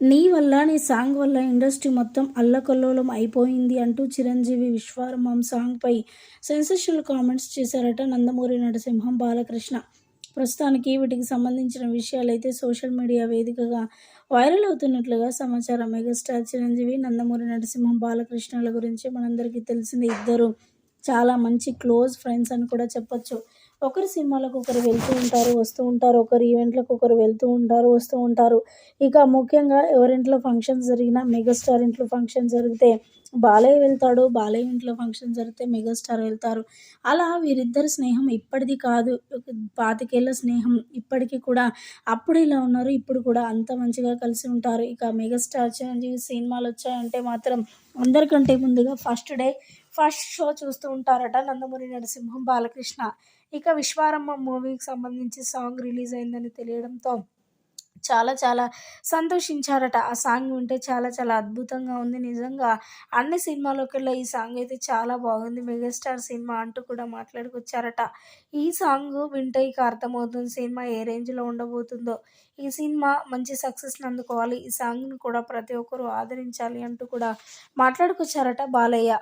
నీ వల్ల నీ సాంగ్ వల్ల ఇండస్ట్రీ మొత్తం అల్లకల్లోలం అయిపోయింది అంటూ చిరంజీవి విశ్వారమం సాంగ్పై సెన్సేషనల్ కామెంట్స్ చేశారట నందమూరి నరసింహం బాలకృష్ణ. ప్రస్తుతానికి వీటికి సంబంధించిన విషయాలైతే సోషల్ మీడియా వేదికగా వైరల్ అవుతున్నట్లుగా సమాచారం మెగాస్టార్ చిరంజీవి నందమూరి నరసింహం బాలకృష్ణల గురించి మనందరికీ తెలిసింది. ఇద్దరు చాలా మంచి క్లోజ్ ఫ్రెండ్స్ అని కూడా చెప్పొచ్చు. ఒకరు సినిమాలకు ఒకరు వెళ్తూ ఉంటారు వస్తూ ఉంటారు. ఒకరు ఈవెంట్లకు ఒకరు వెళ్తూ ఉంటారు వస్తూ ఉంటారు. ఇక ముఖ్యంగా ఎవరింట్లో ఫంక్షన్ జరిగినా మెగాస్టార్ ఇంట్లో ఫంక్షన్ జరిగితే బాలయ్య వెళ్తాడు. బాలయ్య ఇంట్లో ఫంక్షన్ జరిగితే మెగాస్టార్ వెళ్తారు. అలా వీరిద్దరి స్నేహం ఇప్పటిది కాదు. ఒక పాతికేళ్ళ స్నేహం ఇప్పటికీ కూడా అప్పుడు ఇలా ఉన్నారు ఇప్పుడు కూడా అంత మంచిగా కలిసి ఉంటారు. ఇక మెగాస్టార్ చిరంజీవి సినిమాలు వచ్చాయంటే మాత్రం అందరికంటే ముందుగా ఫస్ట్ డే ఫస్ట్ షో చూస్తూ ఉంటారట నందమూరి నరసింహం బాలకృష్ణ. ఇక విశ్వారమ్మ మూవీకి సంబంధించి సాంగ్ రిలీజ్ అయిందని తెలియడంతో చాలా చాలా సంతోషించారట. ఆ సాంగ్ వింటే చాలా చాలా అద్భుతంగా ఉంది. నిజంగా అన్ని సినిమాలోకెల్లా ఈ సాంగ్ అయితే చాలా బాగుంది. మెగాస్టార్ సినిమా అంటూ కూడా మాట్లాడుకొచ్చారట. ఈ సాంగ్ వింటే ఇక అర్థమవుతుంది సినిమా ఏ రేంజ్లో ఉండబోతుందో. ఈ సినిమా మంచి సక్సెస్ని అందుకోవాలి ఈ సాంగ్ని కూడా ప్రతి ఒక్కరూ ఆదరించాలి అంటూ కూడా మాట్లాడుకొచ్చారట బాలయ్య.